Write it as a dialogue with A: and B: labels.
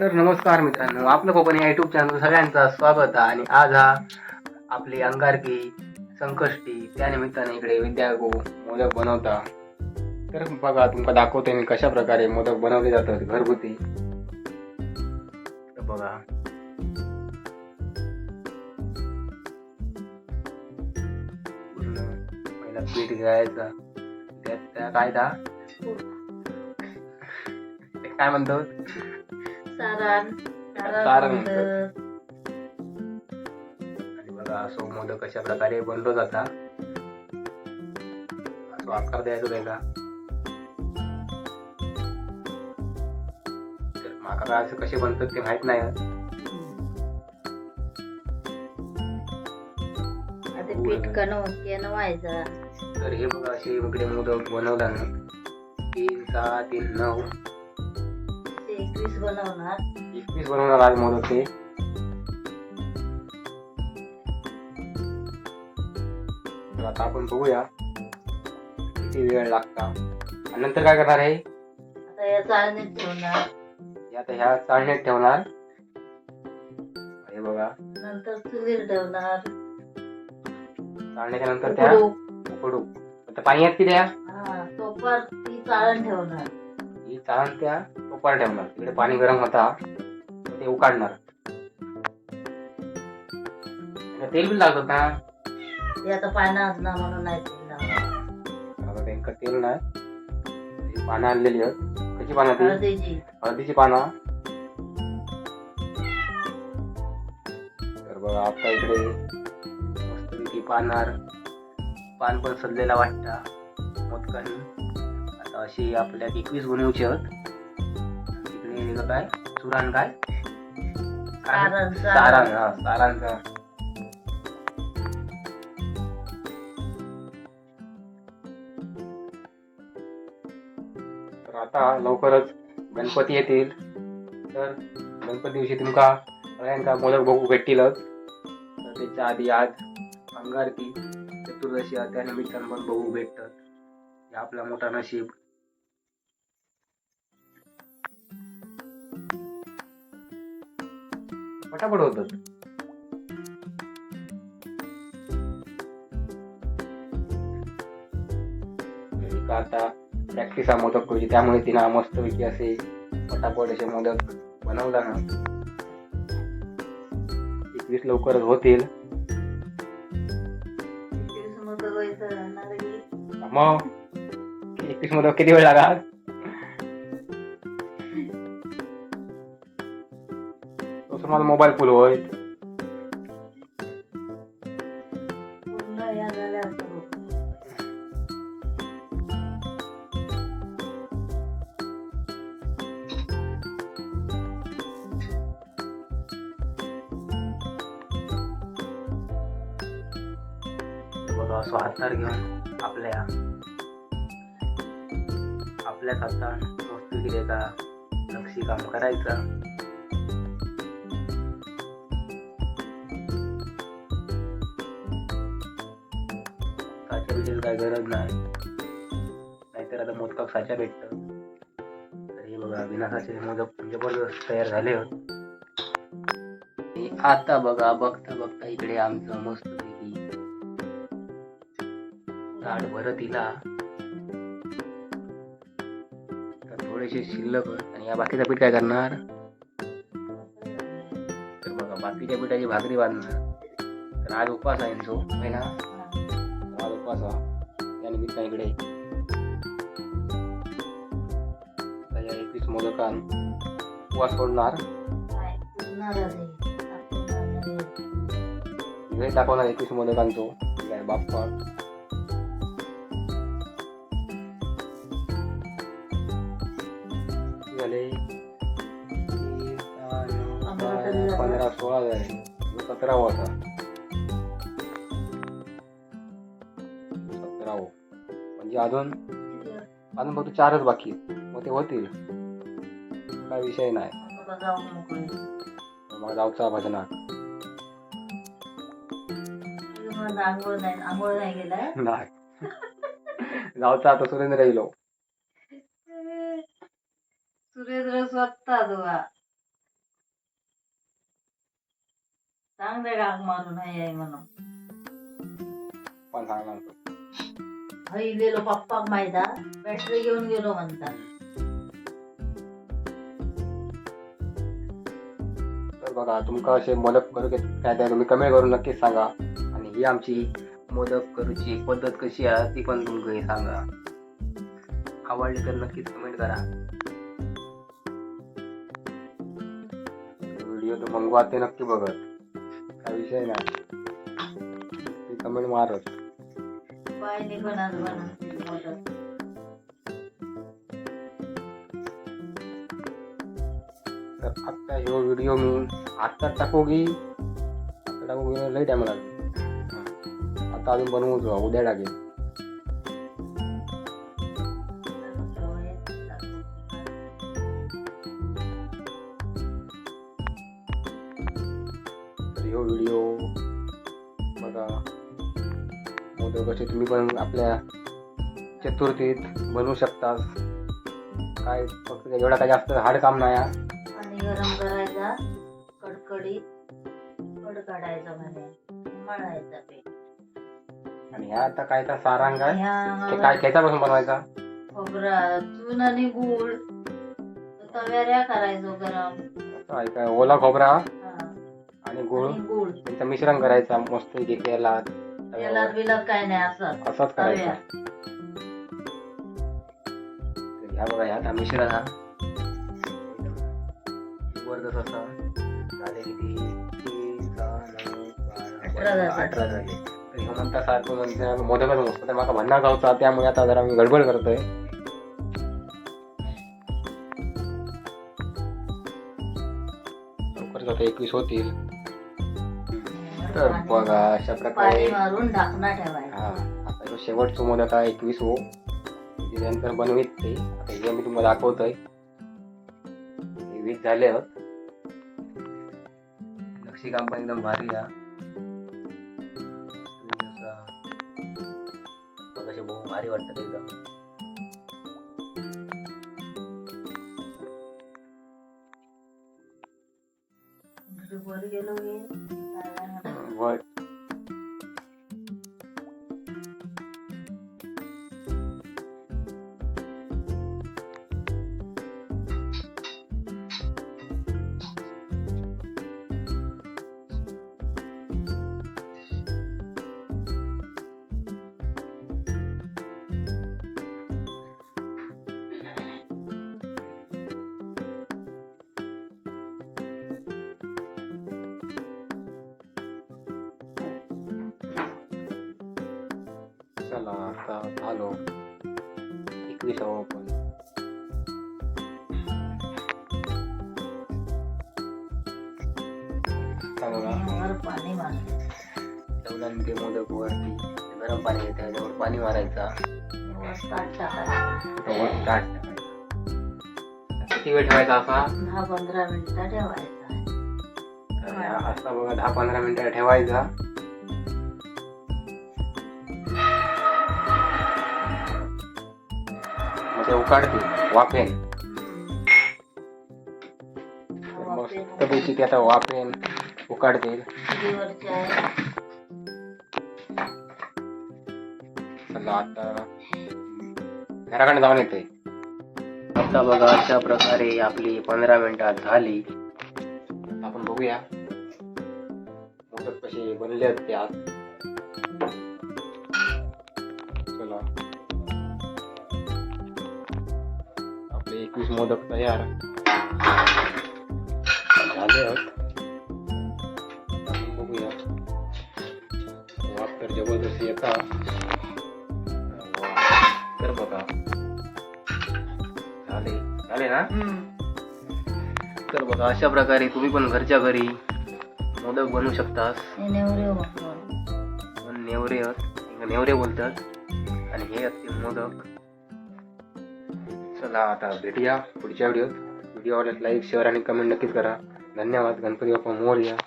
A: तर नमस्कार मित्रांनो. आपलं कोकणी युट्यूब चॅनल सगळ्यांचं स्वागत आहे. आणि आज हा आपली अंगारकी संकष्टी त्या निमित्ताने इकडे विद्यागो मोदक बनवता. तर बघा तुमका दाखवते मी कशा प्रकारे मोदक बनवले जातात घरगुती. तर बघा. पहिला पीठ घ्यायचा. त्यात त्या काय काय म्हणतो
B: सारण
A: सारण
B: म्हणतात.
A: आणि बघा असो मोदक कशा प्रकारे बनलो जाता. असो आकार द्यायचो त्याला. तर माका काय असं कसे बनतात ते माहीत नाही.
B: आता पीठ कण केनं व्हायचं
A: तर हे बघा असे इकडे मोदक बनवला ना तीन सहा तीन नऊ
B: एकवीस बनवणार.
A: एकवीस बनवणार आज मोदक ते तर आता आपण बघूया किती वेळ लागता. आणि नंतर काय करणार आहे?
B: आता या चाळणीत ठेवणार.
A: हे आता ह्या चाळण्यात ठेवणार. हे बघा.
B: नंतर चुलीर ठेवणार.
A: चाळण्याच्या नंतर त्या
B: उकडू.
A: आता पाणी यात किती द्या
B: हा तोपर ती चाळण ठेवणार.
A: ही चाळण त्या टोपार ठेवणार तिकडे पाणी गरम होता ते उकाडणार. तेल बिल लागतात ना
B: ते आता म्हणून नाही तेल.
A: आता त्यांका तेल नाही. पानं आणलेली आहेत. कशी पानं ती?
B: हळदीची.
A: हळदीची पानं. तर बघा आता इकडे मस्तपैकी पानार पान पण सजलेला वाटता. मोदकानी. आता अशी आपल्या एकवीस बनवूची आहेत काय? काय? सारांग हा तर आता लवकरच गणपती येतील. तर गणपती दिवशी तुमका सगळ्यांका मोदक बघू भेटतीलच. तर त्याच्या आधी आज अंगारकी चतुर्दशी त्या निमित्तानं पण बघू भेटतात. हे आपला मोठा नशीब. पटापट होतात. आता प्रॅक्टिस हा मोदक करूची त्यामुळे तिनं मस्तपैकी असे पटापट असे मोदक बनवला ना एकवीस लवकरच होतील. मग? एकवीस मोदक किती वेळ लागा तुम्हाला मोबाईल फुल
B: होईल. असं
A: हातार घेऊन आपल्या आपल्याच हातात वस्तू दिले का? नक्षी काम करायचं. काय गरज नाही. नाहीतर आता मोदकाक साच्या भेटत. तर हे बघा विनासाचे मोदक म्हणजे जबरदस्त तयार झाले होते. आता बघा बघता बघता इकडे आमचं मस्त झाड भरत तिला थोडेसे शिल्लक आणि या बाकीचा पीठ काय करणार? तर बघा बाकीच्या पिठाची भाकरी बांधणार. तर आज उपवास आहे तो आहे ना? आज उपवास निमित्त इकडे एकवीस मोदकान उपवास सोडणार.
B: आणि
A: इकडे दाखवणार एकवीस मोदकांचो. काय बाप्पा. झाले.
B: पंधरा
A: सोळा झाले. सतरा होता म्हणजे अजून अजून फक्त चारच बाकी. मग ते होतील. काय विषय नाही. मग जाऊचा भजनात
B: नाही. नाही
A: नाही जाऊचा आता सुरेंद्र येलो
B: सुरेंद्र स्वतः दुवा. सांग दे गाग मारून आहे म्हणून.
A: पण सांगणार
B: गेलो पप्पाक माहिता बॅटरी घेऊन गेलो म्हणतात.
A: तर बघा तुमका असे मोदक करू काय ते तुम्ही कमेंट करून नक्कीच सांगा. आणि ही आमची मोदक करूची पद्धत कशी आहे ती पण तुमका हे सांगा. आवडली तर नक्कीच कमेंट करा. व्हिडिओ तर मंगवा ते नक्की बघत. काय विषय नाही. कमेंट मारत.
B: पाय निघून आज
A: तर आत्ता ह्यो व्हिडिओ मी आत्ता टाकू की? आत्ता टाकू की लई टाइम लागेल. आता अजून बनवू उद्या टाकेल. कसे तुम्ही पण आपल्या चतुर्थीत बनवू शकता काय फक्त एवढा काय जास्त हार्ड काम नाही आहे.
B: पाणी गरम करायचा कडकडीत कड काढायचा म्हणे मळायचा पीठ
A: आणि ह्या आता काय तर सारांग आहे. काय खेचापासून बनवायचा?
B: खोबरा चून आणि गुळ तव्याऱ्या करायचो गरम.
A: आहे काय ओला खोबरा. आणि गुळ.
B: आणि
A: त्यांचं मिश्रण करायचा मस्त तेलात
B: तेलात बिलात काय नाही असं.
A: असंच करायचं.
B: तव्या
A: तर ह्या बघा ह्यात हा मिश्रण हा असा झाले किती? तीन, सहा, नऊ, बारा,
B: अठरा झाले.
A: अठरा झाले. तर ह्यो म्हणता सारखं म्हणजे मोदकच मस्त तर मला भन्ना गावचा त्यामुळे आता जरा मी गडबड करतोय. लवकरच आता एकवीस होतील. तर बघा अशा
B: पाणी
A: प्रकारे
B: मारून ढाकणा ठेवायचा.
A: हा आता जो शेवटचं मोदक आहे एकवीस हो त्याच्यानंतर बनवीत ते. आता हे मी तुम्हाला दाखवतोय. हे वीस झाले आहोत नक्षीकाम पण एकदम भारी बहु भारी वाटतं एकदम. आता झालो एकवीस हवं आपण. आता बघा
B: वर पाणी
A: मोदक वरती गरम पाणी येते त्याच्यावर पाणी मारायचा.
B: ताट
A: किती वेळ ठेवायचा असा?
B: दहा पंधरा मिनिटं ठेवायचा.
A: हा असा बघा दहा पंधरा मिनिटं ठेवायचा. ते उकाडते वाफेन. मस्तपैकी ते आता वाफेन उकाडतील चला आता घराकडे जाऊन येते. आता बघा अशा प्रकारे आपली पंधरा मिनिटात झाली. आपण बघूया. मोदक कसे बनले आहेत ते आज. एकवीस मोदक तयार झाले आहेत आपण बघूया वाफ तर जबरदस्त येतात तर बघा झाले झाले ना तर बघा अशा प्रकारे तुम्ही पण घरच्या घरी मोदक बनवू शकतास
B: हे नेवरे
A: नेवरे बोलतात आणि हे आहेत ते मोदक चला आता भेटूया पुढच्या व्हिडिओत. व्हिडिओ आवडल्यास लाईक शेअर आणि कमेंट नक्कीच करा. धन्यवाद. गणपती बाप्पा मोर्या.